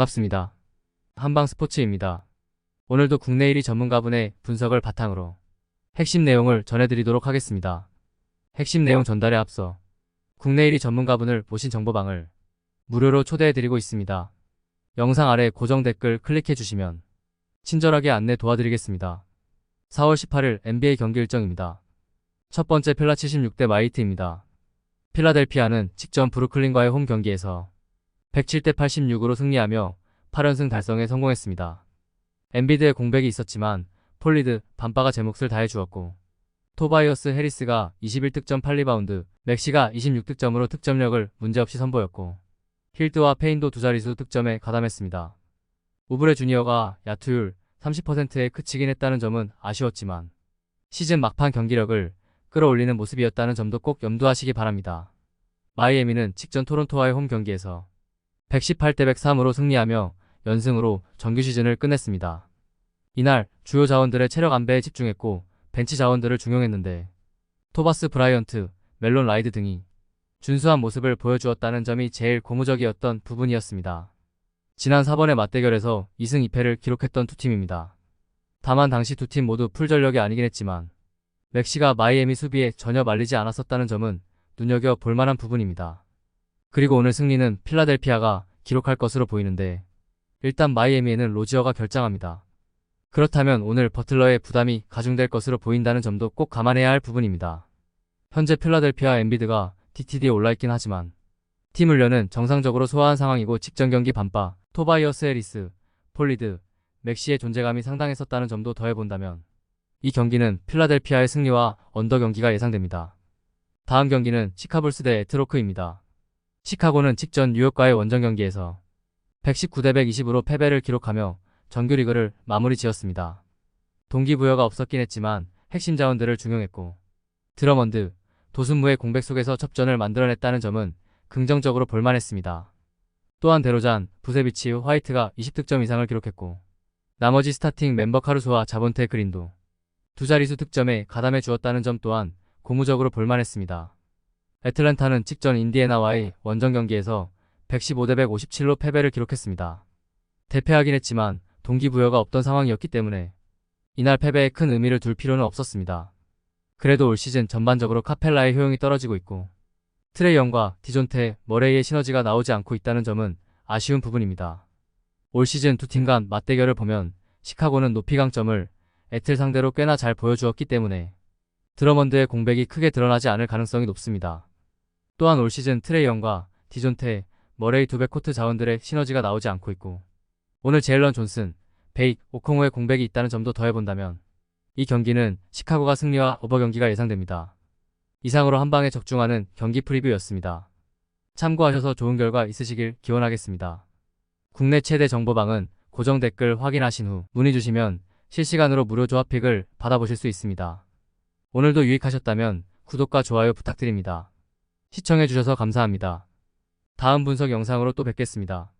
반갑습니다. 한방 스포츠입니다. 오늘도 국내 1위 전문가분의 분석을 바탕으로 핵심 내용을 전해드리도록 하겠습니다. 핵심 내용 전달에 앞서 국내 1위 전문가분을 모신 정보방을 무료로 초대해드리고 있습니다. 영상 아래 고정 댓글 클릭해 주시면 친절하게 안내 도와드리겠습니다. 4월 18일 NBA 경기 일정입니다. 첫 번째 필라 76대 마이트입니다. 필라델피아는 직전 브루클린과의 홈 경기에서 107대 86으로 승리하며 8연승 달성에 성공했습니다. 엔비드의 공백이 있었지만 폴리드, 반바가 제 몫을 다해주었고 토바이어스 해리스가 21득점 8리바운드, 맥시가 26득점으로 득점력을 문제없이 선보였고 힐드와 페인도 두 자릿수 득점에 가담했습니다. 우브레 주니어가 야투율 30%에 그치긴 했다는 점은 아쉬웠지만 시즌 막판 경기력을 끌어올리는 모습이었다는 점도 꼭 염두하시기 바랍니다. 마이애미는 직전 토론토와의 홈 경기에서 118대 103으로 승리하며 연승으로 정규 시즌을 끝냈습니다. 이날 주요 자원들의 체력 안배에 집중했고 벤치 자원들을 중용했는데 토바스 브라이언트, 멜론 라이드 등이 준수한 모습을 보여주었다는 점이 제일 고무적이었던 부분이었습니다. 지난 4번의 맞대결에서 2승 2패를 기록했던 두 팀입니다. 다만 당시 두 팀 모두 풀전력이 아니긴 했지만 맥시가 마이애미 수비에 전혀 말리지 않았었다는 점은 눈여겨 볼만한 부분입니다. 그리고 오늘 승리는 필라델피아가 기록할 것으로 보이는데 일단 마이애미에는 로지어가 결장합니다. 그렇다면 오늘 버틀러의 부담이 가중될 것으로 보인다는 점도 꼭 감안해야 할 부분입니다. 현재 필라델피아 엔비드가 DTD에 올라있긴 하지만 팀 훈련은 정상적으로 소화한 상황이고 직전 경기 반바, 토바이어스 해리스, 폴리드, 맥시의 존재감이 상당했었다는 점도 더해본다면 이 경기는 필라델피아의 승리와 언더 경기가 예상됩니다. 다음 경기는 시카불스 대 에트로크입니다. 시카고는 직전 뉴욕과의 원정 경기에서 119대 120으로 패배를 기록하며 정규 리그를 마무리 지었습니다. 동기부여가 없었긴 했지만 핵심 자원들을 중용했고 드러먼드, 도순무의 공백 속에서 접전을 만들어냈다는 점은 긍정적으로 볼만했습니다. 또한 데로잔, 부세비치, 화이트가 20득점 이상을 기록했고 나머지 스타팅 멤버 카루소와 자본테 그린도 두 자릿수 득점에 가담해 주었다는 점 또한 고무적으로 볼만했습니다. 애틀랜타는 직전 인디애나와의 원정 경기에서 115대 157로 패배를 기록했습니다. 대패하긴 했지만 동기부여가 없던 상황이었기 때문에 이날 패배에 큰 의미를 둘 필요는 없었습니다. 그래도 올 시즌 전반적으로 카펠라의 효용이 떨어지고 있고 트레이 영과 디존테, 머레이의 시너지가 나오지 않고 있다는 점은 아쉬운 부분입니다. 올 시즌 두 팀 간 맞대결을 보면 시카고는 높이 강점을 애틀 상대로 꽤나 잘 보여주었기 때문에 드러먼드의 공백이 크게 드러나지 않을 가능성이 높습니다. 또한 올 시즌 트레이 영과 디존테, 머레이 두 백코트 자원들의 시너지가 나오지 않고 있고 오늘 제일런 존슨, 베익, 오콩호의 공백이 있다는 점도 더해본다면 이 경기는 시카고가 승리와 오버 경기가 예상됩니다. 이상으로 한방에 적중하는 경기 프리뷰였습니다. 참고하셔서 좋은 결과 있으시길 기원하겠습니다. 국내 최대 정보방은 고정 댓글 확인하신 후 문의 주시면 실시간으로 무료 조합픽을 받아보실 수 있습니다. 오늘도 유익하셨다면 구독과 좋아요 부탁드립니다. 시청해주셔서 감사합니다. 다음 분석 영상으로 또 뵙겠습니다.